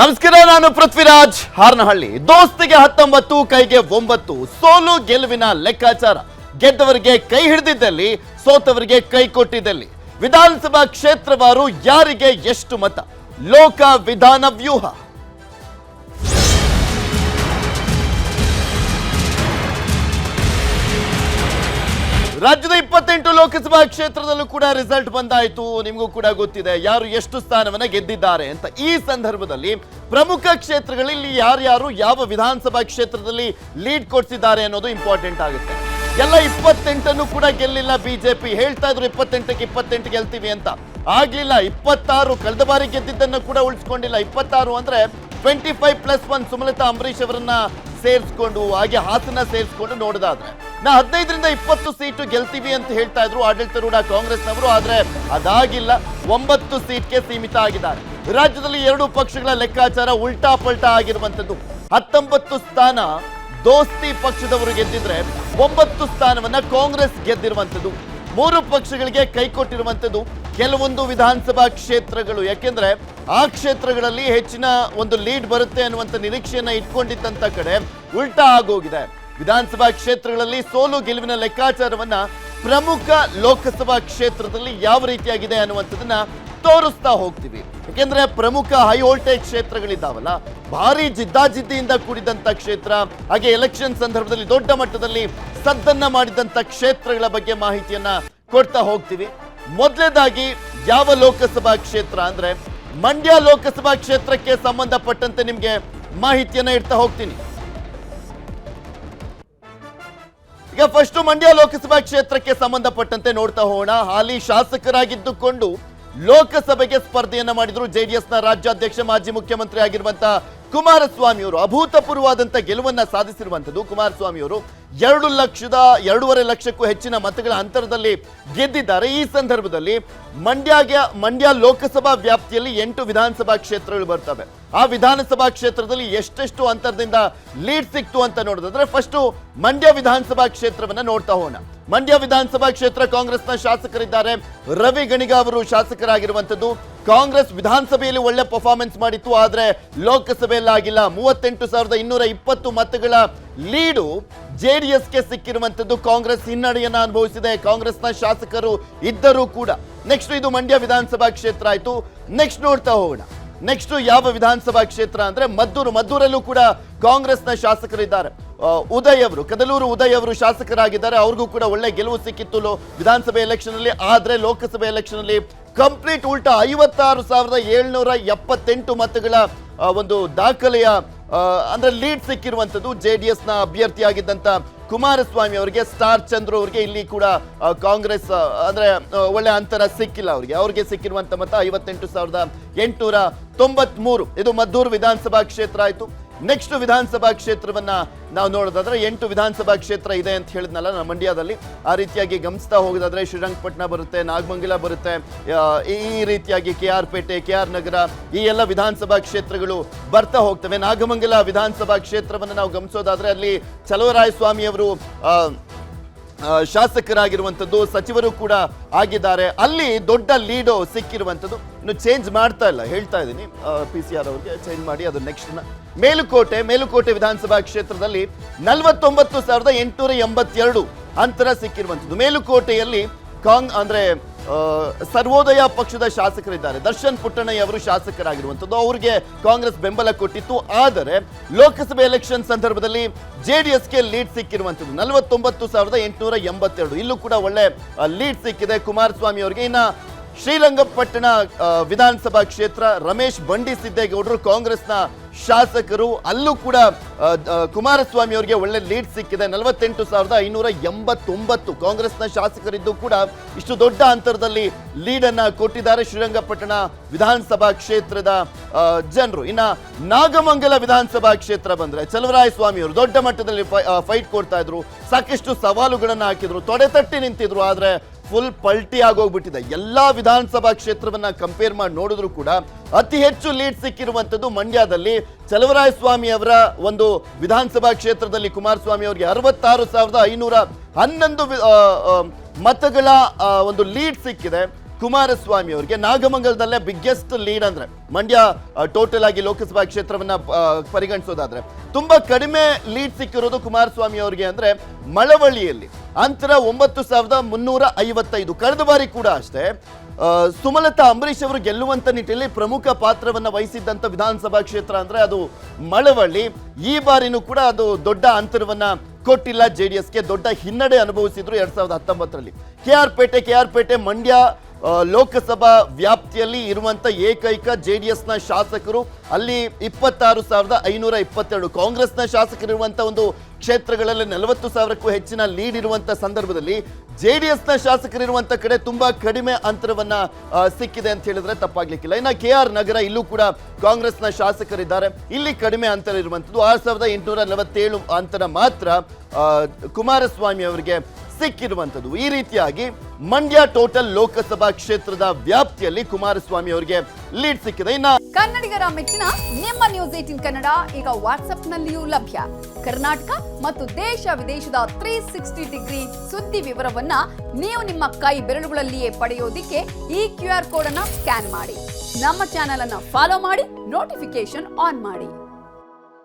ನಮಸ್ಕಾರ, ನಾನು ಪೃಥ್ವಿರಾಜ್. ಹಾರನಹಳ್ಳಿ. ದೋಸ್ತಿಗೆ ಹತ್ತೊಂಬತ್ತು, ಕೈಗೆ ಒಂಬತ್ತು. ಸೋಲು ಗೆಲುವಿನ ಲೆಕ್ಕಾಚಾರ. ಗೆದ್ದವರಿಗೆ ಕೈ ಹಿಡಿದಿದ್ದಲ್ಲಿ, ಸೋತವರಿಗೆ ಕೈ ಕೊಟ್ಟಿದ್ದಲ್ಲಿ. ವಿಧಾನಸಭಾ ಕ್ಷೇತ್ರವಾರು ಯಾರಿಗೆ ಎಷ್ಟು ಮತ? ಲೋಕ ವಿಧಾನ ವ್ಯೂಹ. ರಾಜ್ಯದ ಇಪ್ಪತ್ತೆಂಟು ಲೋಕಸಭಾ ಕ್ಷೇತ್ರದಲ್ಲೂ ಕೂಡ ರಿಸಲ್ಟ್ ಬಂದಾಯಿತು. ನಿಮಗೂ ಕೂಡ ಗೊತ್ತಿದೆ. ಯಾರು ಎಷ್ಟು ಸ್ಥಾನವನ್ನ ಗೆದ್ದಿದ್ದಾರೆ ಅಂತ. ಈ ಸಂದರ್ಭದಲ್ಲಿ ಪ್ರಮುಖ ಕ್ಷೇತ್ರಗಳಲ್ಲಿ ಯಾರ್ಯಾರು ಯಾವ ವಿಧಾನಸಭಾ ಕ್ಷೇತ್ರದಲ್ಲಿ ಲೀಡ್ ಕೊಡ್ತಿದ್ದಾರೆ ಅನ್ನೋದು ಇಂಪಾರ್ಟೆಂಟ್ ಆಗುತ್ತೆ. ಎಲ್ಲ ಇಪ್ಪತ್ತೆಂಟನ್ನು ಕೂಡ ಗೆಲ್ಲಿಲ್ಲ ಬಿಜೆಪಿ. ಹೇಳ್ತಾ ಇದ್ರು ಇಪ್ಪತ್ತೆಂಟಕ್ಕೆ ಇಪ್ಪತ್ತೆಂಟು ಗೆಲ್ತೀವಿ ಅಂತ. ಆಗ್ಲಿಲ್ಲ, ಇಪ್ಪತ್ತಾರು ಕಳೆದ ಬಾರಿ ಗೆದ್ದಿದ್ದನ್ನು ಕೂಡ ಉಳಿಸ್ಕೊಂಡಿಲ್ಲ. ಇಪ್ಪತ್ತಾರು ಅಂದ್ರೆ twenty five plus one Sumalatha Ambareesh ಅವರನ್ನ ಸೇರಿಸ್ಕೊಂಡು, ಹಾಗೆ ಹಾಸನ ಸೇರಿಸ್ಕೊಂಡು ನೋಡೋದಾದ್ರೆ. ನಾ ಹದಿನೈದರಿಂದ ಇಪ್ಪತ್ತು ಸೀಟು ಗೆಲ್ತೀವಿ ಅಂತ ಹೇಳ್ತಾ ಇದ್ರು ಆಡಳಿತಾರೂಢ ಕಾಂಗ್ರೆಸ್ನವರು, ಆದ್ರೆ ಅದಾಗಿಲ್ಲ. ಒಂಬತ್ತು ಸೀಟ್ಗೆ ಸೀಮಿತ ಆಗಿದ್ದಾರೆ. ರಾಜ್ಯದಲ್ಲಿ ಎರಡು ಪಕ್ಷಗಳ ಲೆಕ್ಕಾಚಾರ ಉಲ್ಟಾ ಪಲ್ಟಾ ಆಗಿರುವಂತದ್ದು ಹತ್ತೊಂಬತ್ತು ಸ್ಥಾನ ದೋಸ್ತಿ ಪಕ್ಷದವರು ಗೆದ್ದಿದ್ರೆ ಒಂಬತ್ತು ಸ್ಥಾನವನ್ನ ಕಾಂಗ್ರೆಸ್ ಗೆದ್ದಿರುವಂತದ್ದು ಮೂರು ಪಕ್ಷಗಳಿಗೆ ಕೈ ಕೊಟ್ಟಿರುವಂತದ್ದು ಕೆಲವೊಂದು ವಿಧಾನಸಭಾ ಕ್ಷೇತ್ರಗಳು. ಯಾಕೆಂದ್ರೆ ಆ ಕ್ಷೇತ್ರಗಳಲ್ಲಿ ಹೆಚ್ಚಿನ ಒಂದು ಲೀಡ್ ಬರುತ್ತೆ ಅನ್ನುವಂತ ನಿರೀಕ್ಷೆಯನ್ನ ಇಟ್ಕೊಂಡಿದ್ದಂಥ ಕಡೆ ಉಲ್ಟಾ ಆಗೋಗಿದೆ. ವಿಧಾನಸಭಾ ಕ್ಷೇತ್ರಗಳಲ್ಲಿ ಸೋಲು ಗೆಲುವಿನ ಲೆಕ್ಕಾಚಾರವನ್ನ ಪ್ರಮುಖ ಲೋಕಸಭಾ ಕ್ಷೇತ್ರದಲ್ಲಿ ಯಾವ ರೀತಿಯಾಗಿದೆ ಅನ್ನುವಂಥದ್ದನ್ನ ತೋರಿಸ್ತಾ ಹೋಗ್ತೀವಿ. ಯಾಕೆಂದ್ರೆ ಪ್ರಮುಖ ಹೈ ವೋಲ್ಟೇಜ್ ಕ್ಷೇತ್ರಗಳಿದ್ದಾವಲ್ಲ, ಭಾರಿ ಜಿದ್ದಾಜಿದ್ದಿಯಿಂದ ಕೂಡಿದಂತ ಕ್ಷೇತ್ರ, ಹಾಗೆ ಎಲೆಕ್ಷನ್ ಸಂದರ್ಭದಲ್ಲಿ ದೊಡ್ಡ ಮಟ್ಟದಲ್ಲಿ ಸದ್ದನ್ನ ಮಾಡಿದಂತ ಕ್ಷೇತ್ರಗಳ ಬಗ್ಗೆ ಮಾಹಿತಿಯನ್ನ ಕೊಡ್ತಾ ಹೋಗ್ತೀವಿ. ಮೊದಲನೇದಾಗಿ ಯಾವ ಲೋಕಸಭಾ ಕ್ಷೇತ್ರ ಅಂದ್ರೆ ಮಂಡ್ಯ ಲೋಕಸಭಾ ಕ್ಷೇತ್ರಕ್ಕೆ ಸಂಬಂಧಪಟ್ಟಂತೆ ನಿಮ್ಗೆ ಮಾಹಿತಿಯನ್ನ ಇಡ್ತಾ ಹೋಗ್ತೀನಿ. ಈಗ ಫಸ್ಟ್ ಮಂಡ್ಯ ಲೋಕಸಭಾ ಕ್ಷೇತ್ರಕ್ಕೆ ಸಂಬಂಧಪಟ್ಟಂತೆ ನೋಡ್ತಾ ಹೋಗೋಣ. ಹಾಲಿ ಶಾಸಕರಾಗಿದ್ದುಕೊಂಡು ಲೋಕಸಭೆಗೆ ಸ್ಪರ್ಧೆಯನ್ನ ಮಾಡಿದ್ರು ಜೆಡಿಎಸ್ನ ರಾಜ್ಯಾಧ್ಯಕ್ಷ, ಮಾಜಿ ಮುಖ್ಯಮಂತ್ರಿ ಆಗಿರುವಂತ ಕುಮಾರಸ್ವಾಮಿ ಅವರು ಅಭೂತಪೂರ್ವವಾದಂತ ಗೆಲುವನ್ನ ಸಾಧಿಸಿರುವಂತದ್ದು ಕುಮಾರಸ್ವಾಮಿ ಅವರು ಎರಡು ಲಕ್ಷದ ಎರಡೂವರೆ ಲಕ್ಷಕ್ಕೂ ಹೆಚ್ಚಿನ ಮತಗಳ ಅಂತರದಲ್ಲಿ ಗೆದ್ದಿದ್ದಾರೆ. ಈ ಸಂದರ್ಭದಲ್ಲಿ ಮಂಡ್ಯಗೆ, ಮಂಡ್ಯ ಲೋಕಸಭಾ ವ್ಯಾಪ್ತಿಯಲ್ಲಿ ಎಂಟು ವಿಧಾನಸಭಾ ಕ್ಷೇತ್ರಗಳು ಬರ್ತವೆ. ಆ ವಿಧಾನಸಭಾ ಕ್ಷೇತ್ರದಲ್ಲಿ ಎಷ್ಟೆಷ್ಟು ಅಂತರದಿಂದ ಲೀಡ್ ಸಿಕ್ತು ಅಂತ ನೋಡೋದಾದ್ರೆ ಫಸ್ಟ್ ಮಂಡ್ಯ ವಿಧಾನಸಭಾ ಕ್ಷೇತ್ರವನ್ನ ನೋಡ್ತಾ ಹೋಗೋಣ. ಮಂಡ್ಯ ವಿಧಾನಸಭಾ ಕ್ಷೇತ್ರ ಕಾಂಗ್ರೆಸ್ನ ಶಾಸಕರಿದ್ದಾರೆ. ರವಿ ಗಣಿಗ ಅವರು ಶಾಸಕರಾಗಿರುವಂತದ್ದು ಕಾಂಗ್ರೆಸ್ ವಿಧಾನಸಭೆಯಲ್ಲಿ ಒಳ್ಳೆ ಪರ್ಫಾರ್ಮೆನ್ಸ್ ಮಾಡಿತ್ತು, ಆದ್ರೆ ಲೋಕಸಭೆಯಲ್ಲಿ ಆಗಿಲ್ಲ ಮೂವತ್ತೆಂಟು ಸಾವಿರದ ಇನ್ನೂರ ಇಪ್ಪತ್ತು ಮತಗಳ ಲೀಡು ಜೆಡಿಎಸ್ಗೆ ಸಿಕ್ಕಿರುವಂತದ್ದು ಕಾಂಗ್ರೆಸ್ ಹಿನ್ನಡೆಯನ್ನ ಅನುಭವಿಸಿದೆ. ಕಾಂಗ್ರೆಸ್ನ ಶಾಸಕರು ಇದ್ದರೂ ಕೂಡ ನೆಕ್ಸ್ಟ್ ಇದು ಮಂಡ್ಯ ವಿಧಾನಸಭಾ ಕ್ಷೇತ್ರ ಆಯ್ತು. ನೆಕ್ಸ್ಟ್ ನೋಡ್ತಾ ಹೋಗೋಣ. ನೆಕ್ಸ್ಟ್ ಯಾವ ವಿಧಾನಸಭಾ ಕ್ಷೇತ್ರ ಅಂದ್ರೆ ಮದ್ದೂರು. ಮದ್ದೂರಲ್ಲೂ ಕೂಡ ಕಾಂಗ್ರೆಸ್ನ ಶಾಸಕರಿದ್ದಾರೆ. ಉದಯ್ ಅವರು, ಕದಲೂರು ಉದಯ್ ಅವರು ಶಾಸಕರಾಗಿದ್ದಾರೆ. ಅವ್ರಿಗೂ ಕೂಡ ಒಳ್ಳೆ ಗೆಲುವು ಸಿಕ್ಕಿತ್ತು ವಿಧಾನಸಭೆ ಎಲೆಕ್ಷನ್ ಅಲ್ಲಿ. ಆದ್ರೆ ಲೋಕಸಭೆ ಎಲೆಕ್ಷನ್ ಅಲ್ಲಿ ಕಂಪ್ಲೀಟ್ ಉಲ್ಟಾ ಐವತ್ತಾರು ಸಾವಿರದ ಏಳ್ನೂರ ಎಪ್ಪತ್ತೆಂಟು ಮತಗಳ ಒಂದು ದಾಖಲೆಯ ಅಂದ್ರೆ ಲೀಡ್ ಸಿಕ್ಕಿರುವಂತದ್ದು ಜೆ ಡಿ ಎಸ್ನ ಅಭ್ಯರ್ಥಿಯಾಗಿದ್ದಂತ ಕುಮಾರಸ್ವಾಮಿ ಅವರಿಗೆ, ಸ್ಟಾರ್ ಚಂದ್ರು ಅವರಿಗೆ ಇಲ್ಲಿ ಕೂಡ ಕಾಂಗ್ರೆಸ್ ಅಂದ್ರೆ ಒಳ್ಳೆ ಅಂತರ ಸಿಕ್ಕಿಲ್ಲ ಅವರಿಗೆ. ಅವ್ರಿಗೆ ಸಿಕ್ಕಿರುವಂತ ಮತ ಐವತ್ತೆಂಟು ಸಾವಿರದ ಎಂಟುನೂರ ತೊಂಬತ್ಮೂರು. ಇದು ಮದ್ದೂರು ವಿಧಾನಸಭಾ ಕ್ಷೇತ್ರ ಆಯ್ತು. ನೆಕ್ಸ್ಟ್ ವಿಧಾನಸಭಾ ಕ್ಷೇತ್ರವನ್ನ ನಾವು ನೋಡೋದಾದ್ರೆ ಎಂಟು ವಿಧಾನಸಭಾ ಕ್ಷೇತ್ರ ಇದೆ ಅಂತ ಹೇಳಿದ್ನಲ್ಲ ನಮ್ಮ ಮಂಡ್ಯದಲ್ಲಿ. ಆ ರೀತಿಯಾಗಿ ಗಮನಿಸ್ತಾ ಹೋಗೋದಾದ್ರೆ ಶ್ರೀರಂಗಪಟ್ಟಣ ಬರುತ್ತೆ ನಾಗಮಂಗಲ ಬರುತ್ತೆ. ಈ ರೀತಿಯಾಗಿ K R Pete K R ನಗರ ಈ ಎಲ್ಲ ವಿಧಾನಸಭಾ ಕ್ಷೇತ್ರಗಳು ಬರ್ತಾ ಹೋಗ್ತವೆ. ನಾಗಮಂಗಲ ವಿಧಾನಸಭಾ ಕ್ಷೇತ್ರವನ್ನು ನಾವು ಗಮನಿಸೋದಾದ್ರೆ ಅಲ್ಲಿ ಚಲವರಾಯ ಸ್ವಾಮಿ ಅವರು ಆ, ಆ, ಶಾಸಕರಾಗಿರುವಂಥದ್ದು, ಸಚಿವರು ಕೂಡ ಆಗಿದ್ದಾರೆ. ಅಲ್ಲಿ ದೊಡ್ಡ ಲೀಡು ಸಿಕ್ಕಿರುವಂಥದ್ದು. ಇನ್ನು ಚೇಂಜ್ ಮಾಡ್ತಾ ಇಲ್ಲ, ಹೇಳ್ತಾ ಇದ್ದೀನಿ. ಪಿ ಸಿ ಆರ್ ಅವ್ರಿಗೆ ಚೇಂಜ್ ಮಾಡಿ, ಅದು ನೆಕ್ಸ್ಟ್ ಮೇಲುಕೋಟೆ ಮೇಲುಕೋಟೆ ವಿಧಾನಸಭಾ ಕ್ಷೇತ್ರದಲ್ಲಿ ನಲವತ್ತೊಂಬತ್ತು ಸಾವಿರದ ಎಂಟುನೂರ ಎಂಬತ್ತೆರಡು ಅಂತರ ಸಿಕ್ಕಿರುವಂಥದ್ದು. ಮೇಲುಕೋಟೆಯಲ್ಲಿ ಕಾಂಗ್ ಅಂದ್ರೆ ಸರ್ವೋದಯ ಪಕ್ಷದ ಶಾಸಕರಿದ್ದಾರೆ. ದರ್ಶನ್ ಪುಟ್ಟಣ್ಣಯ್ಯ ಅವರು ಶಾಸಕರಾಗಿರುವಂಥದ್ದು. ಅವರಿಗೆ ಕಾಂಗ್ರೆಸ್ ಬೆಂಬಲ ಕೊಟ್ಟಿತ್ತು. ಆದರೆ ಲೋಕಸಭೆ ಎಲೆಕ್ಷನ್ ಸಂದರ್ಭದಲ್ಲಿ ಜೆ ಡಿ ಎಸ್ಗೆ ಲೀಡ್ ಸಿಕ್ಕಿರುವಂಥದ್ದು. ನಲವತ್ತೊಂಬತ್ತು ಸಾವಿರದ ಎಂಟುನೂರ ಎಂಬತ್ತೆರಡು. ಇಲ್ಲೂ ಕೂಡ ಒಳ್ಳೆ ಲೀಡ್ ಸಿಕ್ಕಿದೆ. ಕುಮಾರಸ್ವಾಮಿ ಅವರಿಗೆ. ಇನ್ನು ಶ್ರೀರಂಗಪಟ್ಟಣ ವಿಧಾನಸಭಾ ಕ್ಷೇತ್ರ ರಮೇಶ್ ಬಂಡಿ ಸಿದ್ದೇಗೌಡರು ಕಾಂಗ್ರೆಸ್ನ ಶಾಸಕರು ಅಲ್ಲೂ ಕೂಡ ಕುಮಾರಸ್ವಾಮಿ ಅವರಿಗೆ ಒಳ್ಳೆ ಲೀಡ್ ಸಿಕ್ಕಿದೆ. ನಲವತ್ತೆಂಟು ಸಾವಿರದ ಐನೂರ ಎಂಬತ್ತೊಂಬತ್ತು ಕಾಂಗ್ರೆಸ್ನ ಶಾಸಕರಿದ್ದು ಕೂಡ ಇಷ್ಟು ದೊಡ್ಡ ಅಂತರದಲ್ಲಿ ಲೀಡ್ ಅನ್ನ ಕೊಟ್ಟಿದ್ದಾರೆ ಶ್ರೀರಂಗಪಟ್ಟಣ ವಿಧಾನಸಭಾ ಕ್ಷೇತ್ರದ ಜನರು. ಇನ್ನ ನಾಗಮಂಗಲ ವಿಧಾನಸಭಾ ಕ್ಷೇತ್ರ ಬಂದ್ರೆ ಚಲವರಾಯ ಸ್ವಾಮಿ ಅವರು ದೊಡ್ಡ ಮಟ್ಟದಲ್ಲಿ ಫೈಟ್ ಕೊಡ್ತಾ ಇದ್ರು. ಸಾಕಷ್ಟು ಸವಾಲುಗಳನ್ನು ಹಾಕಿದ್ರು. ತೊಡೆತಟ್ಟಿ ನಿಂತಿದ್ರು. ಆದ್ರೆ ಫುಲ್ ಪಲ್ಟಿ ಆಗೋಗ್ಬಿಟ್ಟಿದೆ. ಎಲ್ಲ ವಿಧಾನಸಭಾ ಕ್ಷೇತ್ರವನ್ನ ಕಂಪೇರ್ ಮಾಡಿ ನೋಡಿದ್ರು ಕೂಡ ಅತಿ ಹೆಚ್ಚು ಲೀಡ್ ಸಿಕ್ಕಿರುವಂತದ್ದು ಮಂಡ್ಯದಲ್ಲಿ ಚಲವರಾಯಸ್ವಾಮಿ ಅವರ ಒಂದು ವಿಧಾನಸಭಾ ಕ್ಷೇತ್ರದಲ್ಲಿ ಕುಮಾರಸ್ವಾಮಿ ಅವರಿಗೆ ಅರವತ್ತಾರು ಸಾವಿರದ ಐನೂರ ಹನ್ನೊಂದು ಮತಗಳ ಒಂದು ಲೀಡ್ ಸಿಕ್ಕಿದೆ. ಕುಮಾರಸ್ವಾಮಿ ಅವರಿಗೆ ನಾಗಮಂಗಲದಲ್ಲೇ ಬಿಗ್ಗೆಸ್ಟ್ ಲೀಡ್ ಅಂದ್ರೆ ಮಂಡ್ಯ ಟೋಟಲ್ ಆಗಿ ಲೋಕಸಭಾ ಕ್ಷೇತ್ರವನ್ನ ಪರಿಗಣಿಸೋದಾದ್ರೆ ತುಂಬಾ ಕಡಿಮೆ ಲೀಡ್ ಸಿಕ್ಕಿರೋದು ಕುಮಾರಸ್ವಾಮಿ ಅವರಿಗೆ ಅಂದ್ರೆ ಮಳವಳ್ಳಿಯಲ್ಲಿ. ಅಂತರ ಒಂಬತ್ತು ಸಾವಿರದ ಮುನ್ನೂರ ಐವತ್ತೈದು. ಕಳೆದ ಬಾರಿ ಕೂಡ ಅಷ್ಟೇ ಸುಮಲತಾ ಅಂಬರೀಷ್ ಅವರು ಗೆಲ್ಲುವಂತ ನಿಟ್ಟಿನಲ್ಲಿ ಪ್ರಮುಖ ಪಾತ್ರವನ್ನ ವಹಿಸಿದ್ದಂತ ವಿಧಾನಸಭಾ ಕ್ಷೇತ್ರ ಅಂದ್ರೆ ಅದು ಮಳವಳ್ಳಿ. ಈ ಬಾರಿನೂ ಕೂಡ ಅದು ದೊಡ್ಡ ಅಂತರವನ್ನ ಕೊಟ್ಟಿಲ್ಲ. ಜೆಡಿಎಸ್ಗೆ ದೊಡ್ಡ ಹಿನ್ನಡೆ ಅನುಭವಿಸಿದ್ರು ಎರಡ್ ಸಾವಿರದ ಹತ್ತೊಂಬತ್ತರಲ್ಲಿ. K R Pete, K R Pete Mandya Lok Sabha ವ್ಯಾಪ್ತಿಯಲ್ಲಿ ಇರುವಂತ ಏಕೈಕ ಜೆ ಡಿ ಜೆಡಿಎಸ್ನ ಶಾಸಕರು ಅಲ್ಲಿ ಇಪ್ಪತ್ತಾರು ಸಾವಿರದ ಐನೂರ ಇಪ್ಪತ್ತೆರಡು. ಕಾಂಗ್ರೆಸ್ನ ಶಾಸಕರಿರುವಂತ ಒಂದು ಕ್ಷೇತ್ರಗಳಲ್ಲಿ ನಲವತ್ತು ಸಾವಿರಕ್ಕೂ ಹೆಚ್ಚಿನ ಲೀಡ್ ಇರುವಂತ ಸಂದರ್ಭದಲ್ಲಿ ಜೆ ಡಿ ಜೆಡಿಎಸ್ನ ಶಾಸಕರಿರುವಂತ ಕಡೆ ತುಂಬಾ ಕಡಿಮೆ ಅಂತರವನ್ನ ಸಿಕ್ಕಿದೆ ಅಂತ ಹೇಳಿದ್ರೆ ತಪ್ಪಾಗ್ಲಿಕ್ಕಿಲ್ಲ. ಇನ್ನ ಕೆ ಆರ್ ನಗರ ಇಲ್ಲೂ ಕೂಡ ಕಾಂಗ್ರೆಸ್ನ ಶಾಸಕರಿದ್ದಾರೆ. ಇಲ್ಲಿ ಕಡಿಮೆ ಅಂತರ ಇರುವಂತದ್ದು ಆರು ಸಾವಿರದ ಎಂಟುನೂರ ನಲವತ್ತೇಳು ಅಂತರ ಮಾತ್ರ ಕುಮಾರಸ್ವಾಮಿ ಅವರಿಗೆ ಸಿಕ್ಕಿರುವಂತದ್ದು. ಈ ರೀತಿಯಾಗಿ ಮಂಡ್ಯ ಟೋಟಲ್ ಲೋಕಸಭಾ ಕ್ಷೇತ್ರದ ವ್ಯಾಪ್ತಿಯಲ್ಲಿ ಕುಮಾರಸ್ವಾಮಿ ಅವರಿಗೆ ಲೀಡ್ ಸಿಕ್ಕಿದೆ. ಇನ್ನ ಕನ್ನಡಿಗರ ಮೆಚ್ಚಿನ ನಿಮ್ಮ ನ್ಯೂಸ್ ಏಟಿನ್ ಕನ್ನಡ ಈಗ ವಾಟ್ಸ್ಆಪ್ನಲ್ಲಿಯೂ ಲಭ್ಯ. ಕರ್ನಾಟಕ ಮತ್ತು ದೇಶ ವಿದೇಶದ ತ್ರೀ ಸಿಕ್ಸ್ಟಿ ಡಿಗ್ರಿ ಸುದ್ದಿ ವಿವರವನ್ನ ನೀವು ನಿಮ್ಮ ಕೈ ಬೆರಳುಗಳಲ್ಲಿಯೇ ಪಡೆಯೋದಿಕ್ಕೆ ಈ ಕ್ಯೂ ಆರ್ ಕೋಡ್ ಅನ್ನ ಸ್ಕ್ಯಾನ್ ಮಾಡಿ. ನಮ್ಮ ಚಾನೆಲ್ ಅನ್ನ ಫಾಲೋ ಮಾಡಿ ನೋಟಿಫಿಕೇಶನ್ ಆನ್ ಮಾಡಿ.